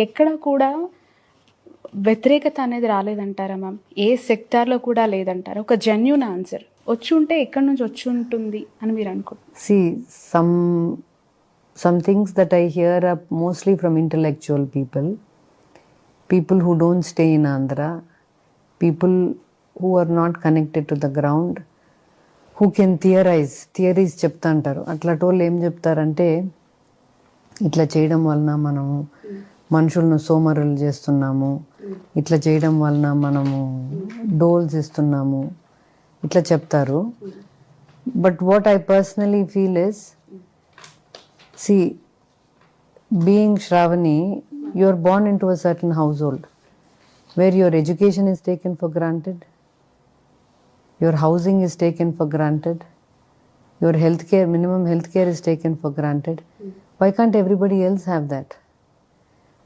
ఎక్కడ కూడా వ్యతిరేకత అనేది రాలేదంటారా మ్యామ్? ఏ సెక్టార్లో కూడా లేదంటారా? ఒక జెన్యున్ ఆన్సర్ వచ్చి ఉంటే ఎక్కడి నుంచి వచ్చి ఉంటుంది అని మీరు అనుకుంటారు see things that I hear up mostly from intellectual people people who don't stay in Andhra people who are not connected to the ground who can theorize theories చెప్తా అంటారు అట్లా టోళ్ళు ఏం చెప్తారంటే ఇట్లా చేయడం వలన మనం మనుషులను సోమరులు చేస్తున్నాము. ఇట్లా చేయడం వలన మనము డోల్స్ ఇస్తున్నాము. ఇట్లా చెప్తారు. But what I personally feel is see being Sravani you are born into a certain household where your education is taken for granted your housing is taken for granted your health care minimum health care is taken for granted why can't everybody else have that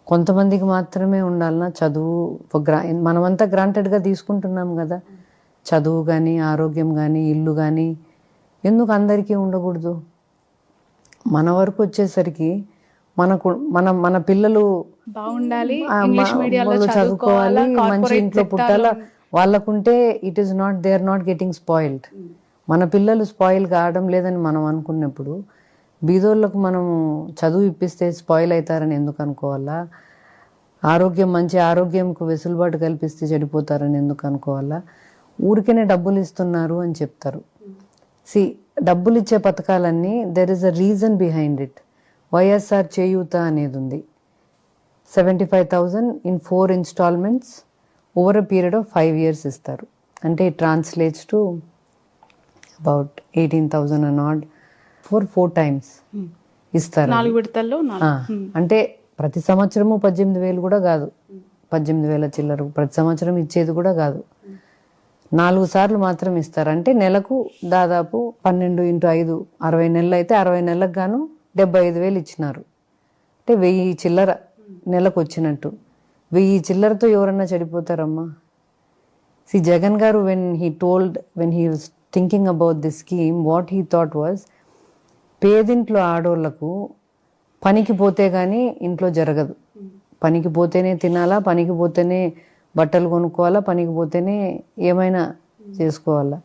కొంతమందికి మాత్రమే ఉండాలన్నా చదువు gra- మనమంతా గ్రాంటెడ్గా తీసుకుంటున్నాం కదా. చదువు కానీ ఆరోగ్యం కానీ ఇల్లు కానీ ఎందుకు అందరికీ ఉండకూడదు? మన వరకు వచ్చేసరికి మనకు మన మన పిల్లలు బాగుండాలి చదువుకోవాలా మంచి ఇంట్లో పుట్టాలా. వాళ్ళకుంటే it is not they are not getting spoiled మన పిల్లలు స్పాయిల్ కావడం లేదని మనం అనుకున్నప్పుడు బీదోళ్ళకు మనం చదువు ఇప్పిస్తే స్పాయిల్ అవుతారని ఎందుకు అనుకోవాలా? ఆరోగ్యం మంచి ఆరోగ్యంకు వెసులుబాటు కల్పిస్తే చెడిపోతారని ఎందుకు అనుకోవాలా? ఊరికేనే డబ్బులు ఇస్తున్నారు అని చెప్తారు. సి డబ్బులు ఇచ్చే పథకాలన్నీ there is a reason behind it YSR చేయూత అనేది ఉంది. Seventy five thousand in four instalments over a period of five years ఇస్తారు. అంటే translates to about eighteen thousand and odd four four times ఇస్తారు నాలుగు విడతల్లో అంటే ప్రతి సంవత్సరము పద్దెనిమిది వేలు కూడా కాదు. పద్దెనిమిది వేల చిల్లర ప్రతి సంవత్సరం ఇచ్చేది కూడా కాదు. నాలుగు సార్లు మాత్రం ఇస్తారు. అంటే నెలకు దాదాపు పన్నెండు ఇంటూ ఐదు అరవై నెలలు అయితే అరవై నెలలకు గాను డెబ్బై ఐదు వేలు ఇచ్చినారు. అంటే వెయ్యి చిల్లర నెలకు వచ్చినట్టు. వెయ్యి చిల్లరతో ఎవరన్నా చెడిపోతారమ్మా. See Jagan garu when he told when he thinking about this scheme what he thought was పేదింట్లో ఆడోళ్ళకు పనికి పోతే కానీ ఇంట్లో జరగదు. పనికి పోతేనే తినాలా పనికి పోతేనే బట్టలు కొనుక్కోవాలా పనికి పోతేనే ఏమైనా చేసుకోవాలా.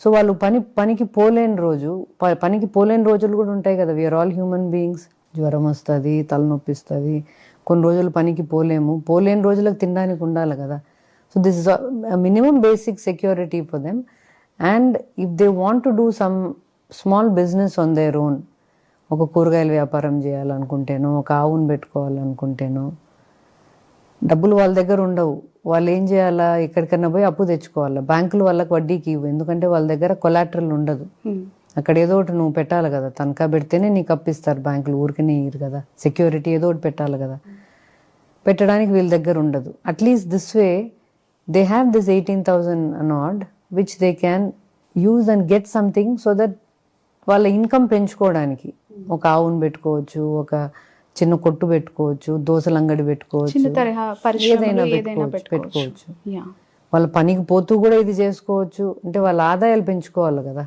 సో వాళ్ళు పని పనికి పోలేని రోజు ప- పనికి పోలేని రోజులు కూడా ఉంటాయి కదా. వీఆర్ ఆల్ హ్యూమన్ బీయింగ్స్ జ్వరం వస్తుంది తలనొప్పి వస్తుంది కొన్ని రోజులు పనికి పోలేము. పోలేని రోజులకు తినడానికి ఉండాలి కదా. So this is minimum basic security for them and if they want to do some small business on their own. ఒక కూరగాయల వ్యాపారం చేయాలనుకుంటేనో ఒక ఆవును పెట్టుకోవాలనుకుంటేనో డబ్బులు వాళ్ళ దగ్గర ఉండవు. వాళ్ళు ఏం చేయాలా? ఎక్కడికన్నా పోయి అప్పు తెచ్చుకోవాలా? బ్యాంకులు వాళ్ళకి వడ్డీకి ఇవ్వు. ఎందుకంటే వాళ్ళ దగ్గర కొలాటరల్ ఉండదు. అక్కడ ఏదో ఒకటి నువ్వు పెట్టాలి కదా. తనఖా పెడితేనే నీకు అప్పిస్తారు బ్యాంకులు. ఊరికనే ఇయ్యరు కదా. సెక్యూరిటీ ఏదో ఒకటి పెట్టాలి కదా. పెట్టడానికి వీళ్ళ దగ్గర ఉండదు. At least this way they have this eighteen thousand nod which they can use and get something so that వాళ్ళ ఇన్కమ్ పెంచుకోవడానికి. ఒక ఆవును పెట్టుకోవచ్చు ఒక చిన్న కొట్టు పెట్టుకోవచ్చు దోసల అంగడి పెట్టుకోవచ్చు ఏదైనా పెట్టుకోవచ్చు వాళ్ళ పనికి పోతూ కూడా ఇది చేసుకోవచ్చు. అంటే వాళ్ళ ఆదాయాలు పెంచుకోవాలి కదా.